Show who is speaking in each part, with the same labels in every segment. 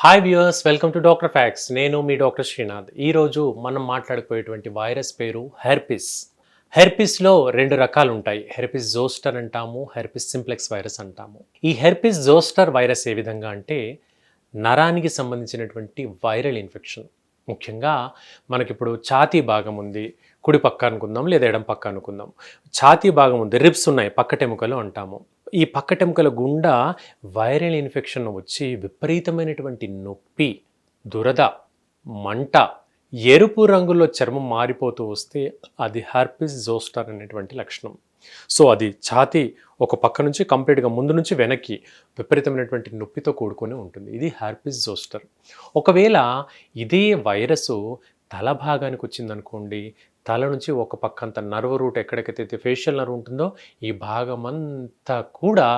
Speaker 1: Hi viewers welcome to doctor facts నేను మీ doctor Srinath ఈరోజు మనం మాట్లాడుకోయేటువంటి వైరస్ పేరు హెర్పిస్ హెర్పిస్లో రెండు రకాలు ఉంటాయి. హెర్పిస్ జోస్టర్ అంటాము హెర్పిస్ సింప్లెక్స్ వైరస్ అంటాము. ఈ హెర్పిస్ జోస్టర్ వైరస్ ఏ విధంగా అంటే నరానికి సంబంధించినటువంటి వైరల్ ఇన్ఫెక్షన్ ముఖ్యంగా మనకిప్పుడు ఛాతీ భాగం ఉంది కుడి పక్క అనుకుందాం లేదా ఎడం పక్క అనుకుందాం. ఛాతీ భాగం ఉంది రిబ్స్ ఉన్నాయి పక్కటెముకలు అంటాము. ఈ పక్కటెముకల గుండా వైరల్ ఇన్ఫెక్షన్ వచ్చి విపరీతమైనటువంటి నొప్పి దురద మంట ఎరుపు రంగులో చర్మం మారిపోతూ వస్తే అది హర్పిస్ జోస్టర్ అనేటువంటి లక్షణం. సో అది ఛాతీ ఒక పక్క నుంచి కంప్లీట్గా ముందు నుంచి వెనక్కి విపరీతమైనటువంటి నొప్పితో కూడుకొని ఉంటుంది. ఇది హర్పిస్ జోస్టర్. ఒకవేళ ఇదే వైరస్ తల భాగానికి వచ్చిందనుకోండి తల నుంచి ఒక పక్కంత నర్వ నర్వ్ రూట్ ఎక్కడికైతే ఫేషియల్ నర్వ్ ఉంటుందో ఈ భాగం అంతా కూడా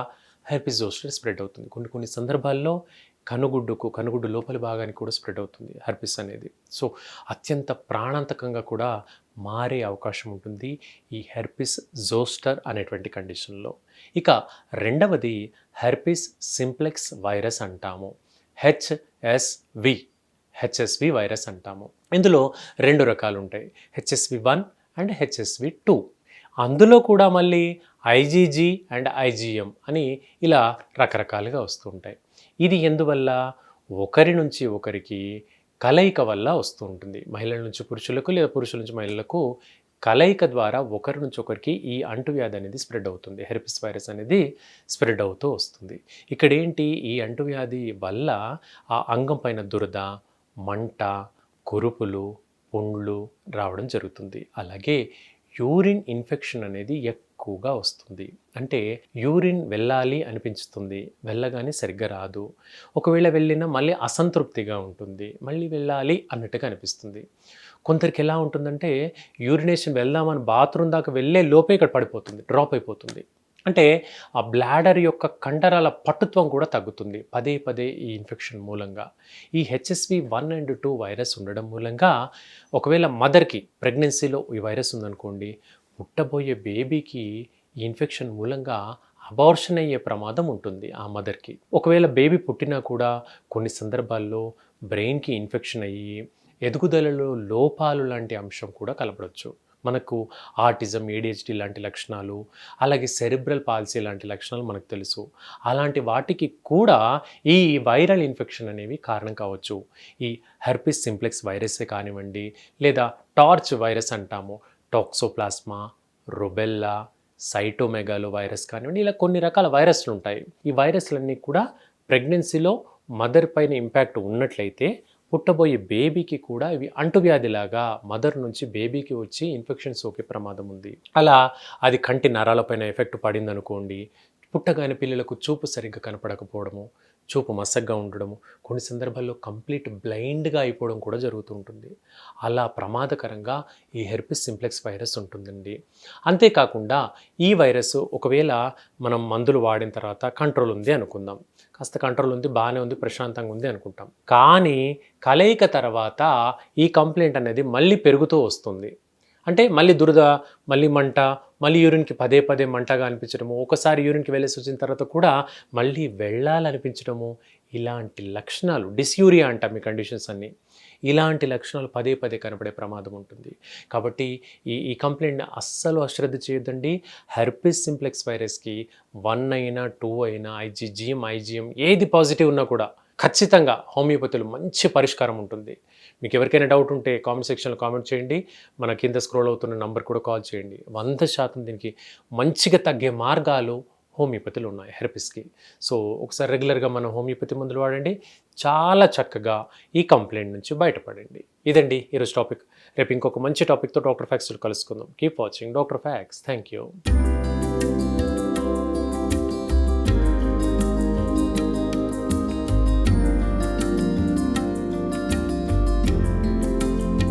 Speaker 1: హెర్పిస్ జోస్టర్ స్ప్రెడ్ అవుతుంది. కొన్ని కొన్ని సందర్భాల్లో కనుగుడ్డుకు కనుగుడ్డు లోపలి భాగానికి కూడా స్ప్రెడ్ అవుతుంది హెర్పిస్ అనేది. సో అత్యంత ప్రాణాంతకంగా కూడా మారే అవకాశం ఉంటుంది ఈ హెర్పిస్ జోస్టర్ అనేటువంటి కండిషన్లో ఇక రెండవది హెర్పిస్ సింప్లెక్స్ వైరస్ అంటాము. హెచ్ఎస్వి హెచ్ఎస్వి వైరస్ అంటాము. ఇందులో రెండు రకాలు ఉంటాయి HSV one and HSV two. అందులో కూడా మళ్ళీ ఐజీజీ అండ్ ఐజీఎం అని ఇలా రకరకాలుగా వస్తూ ఉంటాయి ఇది ఎందువల్ల? ఒకరి నుంచి ఒకరికి కలయిక వల్ల వస్తూ ఉంటుంది మహిళల నుంచి పురుషులకు లేదా పురుషుల నుంచి మహిళలకు కలయిక ద్వారా ఒకరి నుంచి ఒకరికి ఈ అంటువ్యాధి అనేది స్ప్రెడ్ అవుతుంది. హెర్పిస్ వైరస్ అనేది స్ప్రెడ్ అవుతూ వస్తుంది. ఇక్కడ ఏంటి ఈ అంటువ్యాధి వల్ల ఆ అంగం పైన దురద మంట కురుపులు పుండ్లు రావడం జరుగుతుంది. అలాగే యూరిన్ ఇన్ఫెక్షన్ అనేది ఎక్కువగా వస్తుంది. అంటే యూరిన్ వెళ్ళాలి అనిపించుతుంది. వెళ్ళగానే సరిగ్గా రాదు. ఒకవేళ వెళ్ళినా మళ్ళీ అసంతృప్తిగా ఉంటుంది. మళ్ళీ వెళ్ళాలి అన్నట్టుగా అనిపిస్తుంది. కొందరికి ఎలా ఉంటుందంటే యూరినేషన్ వెళ్దామని బాత్రూమ్ దాకా వెళ్ళే లోపే ఇక్కడ పడిపోతుంది డ్రాప్ అయిపోతుంది. అంటే ఆ బ్లాడర్ యొక్క కండరాల పట్టుత్వం కూడా తగ్గుతుంది. పదే పదే ఈ ఇన్ఫెక్షన్ మూలంగా. ఈ HSV one and two virus ఉండడం మూలంగా ఒకవేళ మదర్కి ప్రెగ్నెన్సీలో ఈ వైరస్ ఉందనుకోండి పుట్టబోయే బేబీకి ఈ ఇన్ఫెక్షన్ మూలంగా అబార్షన్ అయ్యే ప్రమాదం ఉంటుంది ఆ మదర్కి. ఒకవేళ బేబీ పుట్టినా కూడా కొన్ని సందర్భాల్లో బ్రెయిన్కి ఇన్ఫెక్షన్ అయ్యి ఎదుగుదలలో లోపాలు లాంటి అంశం కూడా కలపడవచ్చు మనకు ఆటిజం ఏడిహెచ్డి లాంటి లక్షణాలు అలాగే సెరిబ్రల్ పాలసీ లాంటి లక్షణాలు మనకు తెలుసు. అలాంటి వాటికి కూడా ఈ వైరల్ ఇన్ఫెక్షన్ అనేవి కారణం కావచ్చు. ఈ హెర్పిస్ సింప్లెక్స్ వైరసే కానివ్వండి లేదా టార్చ్ వైరస్ అంటాము. టాక్సోప్లాస్మా రుబెల్లా సైటోమెగాలో వైరస్ కానివ్వండి ఇలా కొన్ని రకాల వైరస్లు ఉంటాయి. ఈ వైరస్లన్నీ కూడా ప్రెగ్నెన్సీలో మదర్ పైన ఇంపాక్ట్ ఉన్నట్లయితే పుట్టబోయే బేబీకి కూడా ఇవి అంటువ్యాధిలాగా మదర్ నుంచి బేబీకి వచ్చి ఇన్ఫెక్షన్ సోకే ప్రమాదం ఉంది. అలా అది కంటి నరాలపైన ఎఫెక్ట్ పడిందనుకోండి పుట్టగాని పుట్టగానే పిల్లలకు చూపు సరిగ్గా కనపడకపోవడము చూపు మసగ్గా ఉండడము కొన్ని సందర్భాల్లో కంప్లీట్ బ్లైండ్గా అయిపోవడం కూడా జరుగుతుంటుంది అలా ప్రమాదకరంగా ఈ హెర్పిస్ సింప్లెక్స్ వైరస్ ఉంటుందండి. అంతేకాకుండా ఈ వైరస్ ఒకవేళ మనం మందులు వాడిన తర్వాత కంట్రోల్ ఉంది అనుకుందాం. కాస్త కంట్రోల్ ఉంది బాగానే ఉంది ప్రశాంతంగా ఉంది అనుకుంటాం. కానీ కలయిక తర్వాత ఈ కంప్లైంట్ అనేది మళ్ళీ పెరుగుతూ వస్తుంది. అంటే మళ్ళీ దురద మళ్ళీ మంట మళ్ళీ యూరిన్కి పదే పదే మంటగా అనిపించడము ఒకసారి యూరిన్కి వెళ్ళేసి వచ్చిన తర్వాత కూడా మళ్ళీ వెళ్ళాలనిపించడము ఇలాంటి లక్షణాలు డిస్యూరియా అంటాం ఈ కండిషన్స్ అన్నీ. ఇలాంటి లక్షణాలు పదే పదే కనపడే ప్రమాదం ఉంటుంది. కాబట్టి ఈ ఈ కంప్లైంట్ని అస్సలు అశ్రద్ధ చేయొద్దండి. హెర్పిస్ సింప్లెక్స్ వైరస్కి వన్ అయినా టూ అయినా ఐజీజీఎం ఐజీఎం ఏది పాజిటివ్ ఉన్నా కూడా ఖచ్చితంగా హోమియోపతిలో మంచి పరిష్కారం ఉంటుంది. మీకు ఎవరికైనా డౌట్ ఉంటే కామెంట్ సెక్షన్లో కామెంట్ చేయండి. మన కింద స్క్రోల్ అవుతున్న నంబర్ కూడా కాల్ చేయండి. వంద శాతం దీనికి మంచిగా తగ్గే మార్గాలు హోమియోపతిలో ఉన్నాయి హెరపిస్కి సో ఒకసారి రెగ్యులర్గా మనం హోమియోపతి మందులు వాడండి. చాలా చక్కగా ఈ కంప్లైంట్ నుంచి బయటపడండి. ఇదండి ఈరోజు టాపిక్ రేపు ఇంకొక మంచి టాపిక్తో డాక్టర్ ఫ్యాక్స్లో కలుసుకుందాం. Keep watching doctor facts thank you